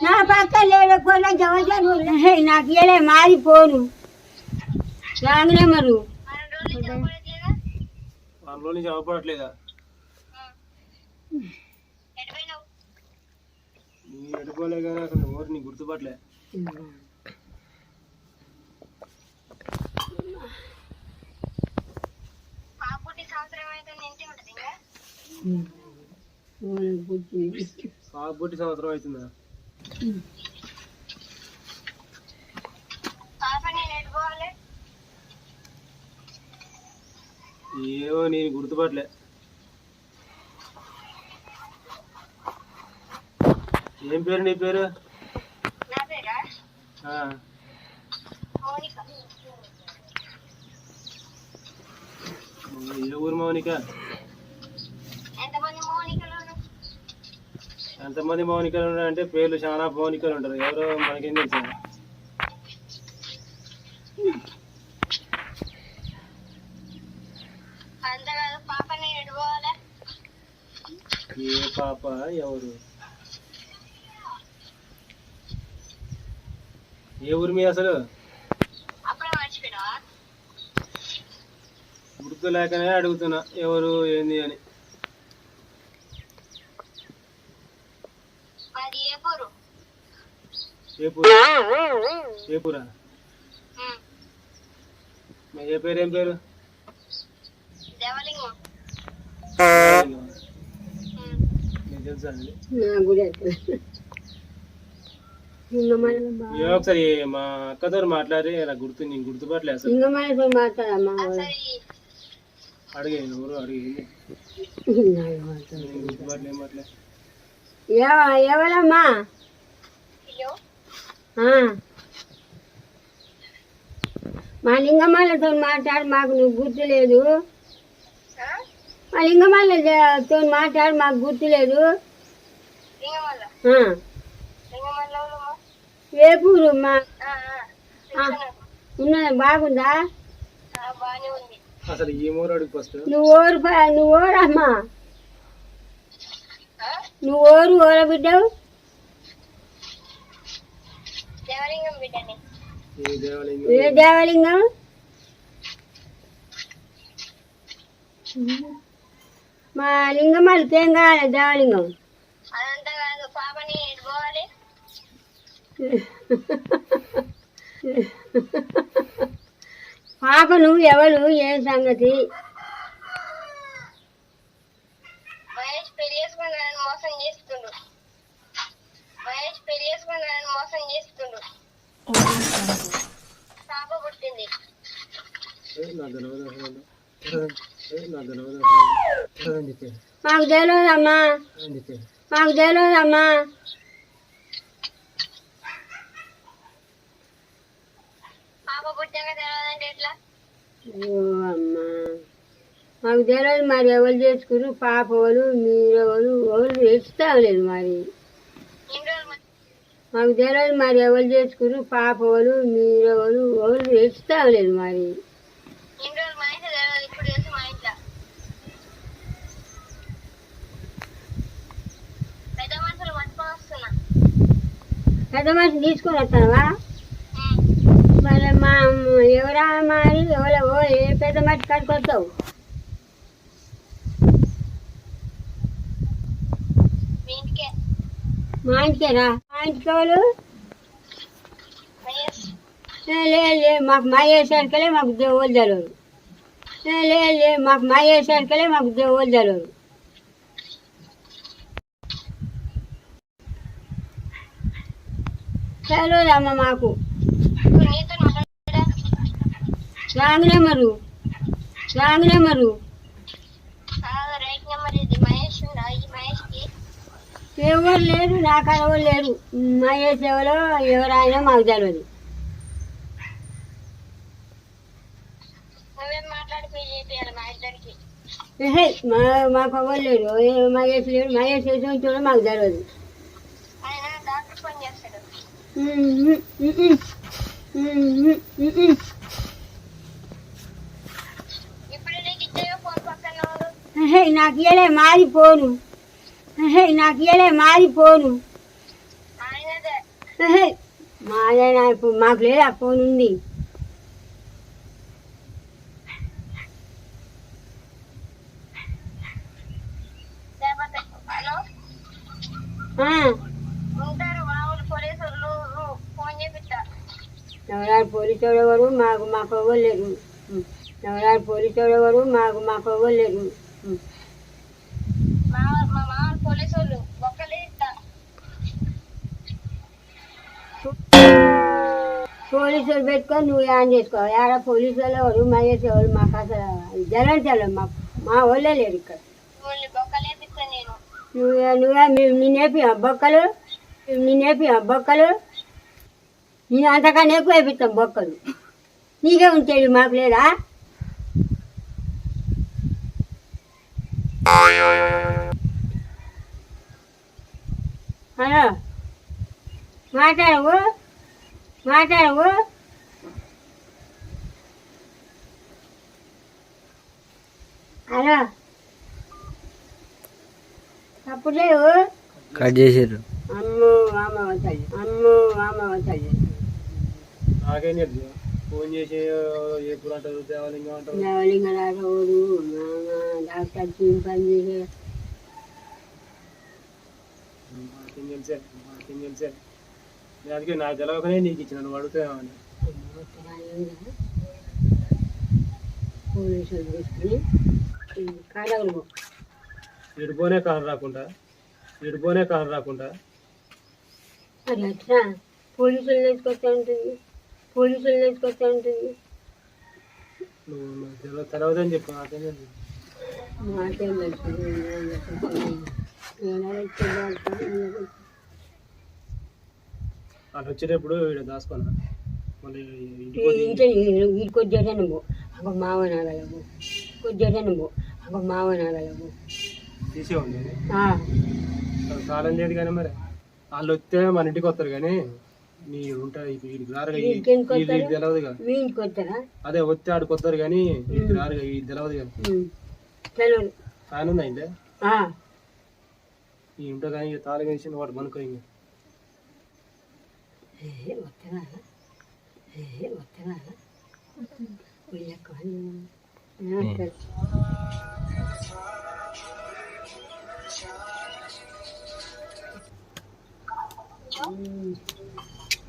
నా పక్క లేడు జవజను నాకు ఇయ్యలే మాది పోను. రాంగ్ నెంబరు అందులో నుంచి అవపడట్లేదా నీ ఎడుకోలే కానీ అసలు ఎవరు నీ గుర్తుపట్టలే. పాప పుట్టి సంవత్సరం అవుతుందా? ఏమో నేను గుర్తుపట్టలే. ఏం పేరు నీ పేరు? ఆ, ఏ ఊరు మౌనిక? ఎంతమంది మౌనికలు ఉన్నారంటే పేర్లు చాలా మౌనికలు ఉంటారు. ఎవరో మనకేం తెలుసు? ఏ పాప? ఎవరు? ఏ ఊరు మీ అసలు? గుర్తు లేకనే అడుగుతున్నా ఎవరు ఏంది అని. ఏ పూర ఏ పూరా? ఏ పేరు తెలుసా ఒకసారి మా అక్కతో మాట్లాడి నాకు గుర్తు నీకు గుర్తుపట్టలే అసలు. సింగమలతో మాట్లాడమ్మా అడిగే ఎవరు అడిగి నేను గుర్తుపట్టలే ఏం మాట్లే ఎవరమ్మా. మా లింగమాలతో మాట్లాడు మాకు నువ్వు గుర్తులేదు మా లింగమాలతో మాట్లాడు మాకు గుర్తులేదు ఆ. వేపూరు మా. ఆ. ఉన్నదా బాగుందా? అసలు నువ్వు ఓరు నువ్వు ఓరమ్మా నువ్వు ఓరు ఓర బిడ్డవు ఏ దేవాలయం ఏ దేవలింగం? మా లింగమాలకి ఏం కావాలి దేవలింగం? పాపను ఎవరు ఏం సంగతి మహేష్ పెళ్ళి చేసుకుని నన్ను మోసం చేస్తుండు మహేష్ పెళ్ళి చేసుకుని నన్ను మోసం చేస్తుండు పాప పుట్టింది ఏ, నాకు తెలియదు అసలు. ఏ, నాకు తెలియదు అసలు. అని చెప్పాను మాకు తెలియదమ్మా మాకు తెలియదమ్మా అమ్మా. మాకు తెలియదు మరి ఎవరు చేసుకురు పాప వాళ్ళు మీరు ఎవరు ఇస్తాం లేదు మరి. మాకు తెలియదు మరి ఎవరు చేసుకురు పాప వాళ్ళు మీరెవరు ఎవరు? ఇస్తాం లేదు మరి. పెద్ద మనిషి తీసుకొని వస్తావా. మరి మా ఎవరా మరి? ఎవరో ఏ పెద్ద మనిషి కట్టుకొస్తావు మీ ఇంటికే మా ఇంటికేనా? మా ఇంటికి వాళ్ళు ఏ, మాకు మా వేసరికలే మాకు దేవుళ్ళు తెలియదు ఏ, మాకు మా వేసరికలే మాకు దేవుళ్ళు తెలియదు మాకు. ఇప్పుడు నీతో మాట్లాడా wrong number. Wrong number. Right number ఇది మహేష్ ఎవరు లేరు నాకు ఎవరు లేరు. మా ఎవరో ఎవరైనా మాకు తెలియదు మా మాకు ఎవరు లేరు. మా వేసి లేరు మా చూడ మాకు తెలియదు నీకు ఇయ్యలే మాది పోను నాకు ఇయ్యలే మాది ఏహే, మాదేనా ఇప్పుడు మాకు లేదు ఆ ఫోన్ ఉంది. లేకపోతే హలో? ఆ, ఉంటారు మామూలు పోలీసులు ఫోన్ చేపిస్తా. ఎవరారు పోలీసు ఎవరు మాకు మాకు ఎవరు లేరు. ఉం. ఎవరారు పోలీసు ఎవరు మాకు. మా మా. పోలీసులు ఒక్కలే పోలీసులు పెట్టుకొని నువ్వు యాన్ చేసుకో ఆడ పోలీసు వాళ్ళు ఎవరు? మహేష్ ఎవరు? మాకు అసలు జరంచాలి మా మా వాళ్ళే లేరు ఇక్కడ. నువ్వే నువ్వే నేనేపి బొక్కలు నేనేపి బొక్కలు నేను అంతకన్నా ఎక్కువ వేపిస్తాం బొక్కలు. నీకే ఉంచేది మాకు లేదా? హలో మాట్లాడవు మాట్లాడవు హలో తప్పుడు లేవు కట్ చేసారు అమ్మో మామ తల్లి అమ్మో మామ తల్లి నాకేం తెలుసు ఫోన్ చేసి ఎప్పుడు అంటారు దేవాలింగం అంటారు నవలింగరాడు మామ డాక్టర్ టీం పని చేసే మాకేం తెలిసే మాకేం తెలిసే నేను అందుకే నాకు తెలవకనే నీకు ఇచ్చిన నువ్వు కాడగలు ఇడిపోనే కాను రాకుండా ఇడిపోనే కాను రాకుండా. పోలీసులు తీసుకొస్తా ఉంటుంది. పోలీసులు తీసుకొస్తా ఉంటుంది. నువ్వు తెలవదని చెప్పు నాకేం తెలుసు? వాళ్ళు వచ్చేటప్పుడు ఇక్కడ దాచుకోనా? మళ్ళీ ఇంటికి పోతే ఇంట్లో వీడికొచ్చేట నువ్వు అగో మావ నాగలవు కొచ్చేట నువ్వు అగో మావ నాగలవు తీసే ఉంది కాలం లేదు కానీ మరి. వాళ్ళు వస్తే మన ఇంటికి వస్తారు కానీ వీడికి రారుగా వీడికి వస్తారా? అదే వస్తే ఆడికి వస్తారు కానీ వీడికి రారుగా తెలియదు ఫ్యాన్ ఉందా ఇంటే ఆ, ఈ ఇంట్లో కానీ ఇక తాళం వేసి వాడు మనకు ఇంకా ఏ, వస్తారా ఏ, వస్తారా ఉయ్యక్క అని. ఆ, సరే. ఉమ్.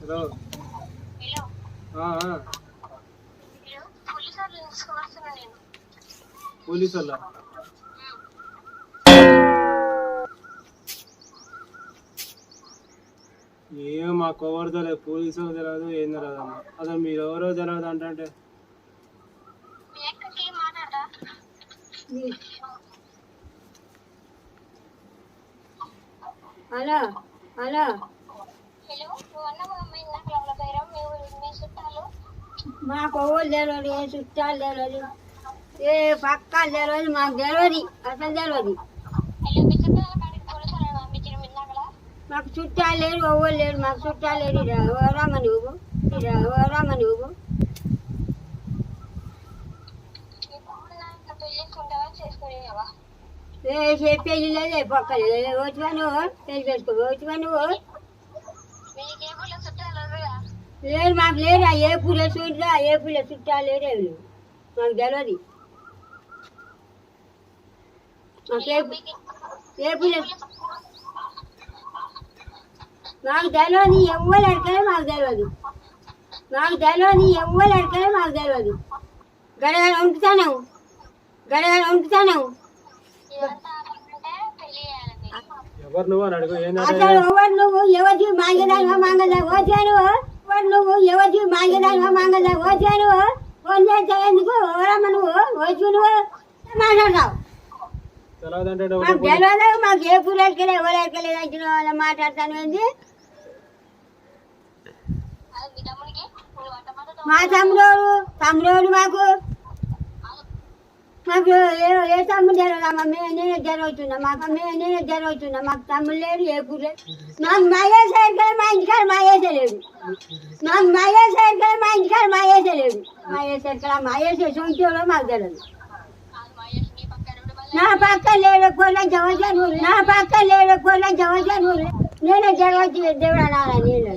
హలో హలో ఆ, ఆ, హలో పోలీసులు తీసుకువస్తున్నా నేను పోలీసు వాళ్ళ ఏం మా కోవడతో లేదు పోలీసు వాళ్ళకి తెలియదు ఏం తెలియదు అమ్మ అసలు మీరు ఎవరో తెలియదు అంటే మీ అక్కకి మాట్లాడతా హలో హలో. ఎవరి మాకు ఓళ్ళు తెలియదు ఏ చుట్టాలు తెలియదు. ఏ పక్కాలు తెలియదు మాకు తెలియదు అసలు తెలియదు. మాకు చుట్టాలు లేరు ఓళ్ళు లేరు. మాకు చుట్టాలు లేరు. ఇరా నువ్వు ఇరా నువ్వు పెళ్ళి చేసుకుంటావా పక్కన లేదు వచ్చివా నువ్వు? పెళ్ళి చేసుకో వచ్చివా నువ్వు? లేరు మాకు లేరా. ఏ పూల చూడరా ఏ పూల చుట్టాలు లేరే లేవు మాకు తెలియదు మాకు ఏ పూల మాకు తెలియదు ఎవ్వరు అడకలే మాకు తెలియదు మాకు తెలియదు ఎవ్వరు అడకలే మాకు తెలియదు గడగడ వండుతాను గడగడ మీరు ఎవరు నువ్వు ఎవరికి మాంగదాగా మాంగదా వచ్చాను ఎవరు నువ్వు? ఎవరికి మాంగదాగా మాంగదా వచ్చాను ఫోన్ చేస్తే ఎందుకు? ఎవరమ్మ నువ్వు వచ్చి నువ్వు. మాట్లాడతావు? మాకు తెలియదు మాకు ఏ పూలు ఎక్కలే ఎవరు ఎక్కలే వచ్చిన వాళ్ళ మాట్లాడతాను అది మా తమ్ముడు తమ్ముడు మాకు మాకు ఏ ఏ తమ్ముడు జరగదమ్మా మేము నేనే జరుగుతున్నా మాకు మేము నేనే జరుగుతున్నా మాకు తమ్ముడు లేరు ఏ పూలు లేదు మాకు మహేష్ మా ఇంటికాడ మహేష్ లేదు. మాకు మహేష్ మా ఇంటికాడ మహేష్ లేదు. మహేష్ ఎక్కడ మహేష్ సొంతలో మాకు తెలియదు నా పక్క లేడు కొల్ల జవజను నా పక్క లేడు కొల్ల జవజను నేనే జరగచ్చు దేవుడు అనాలా నేను.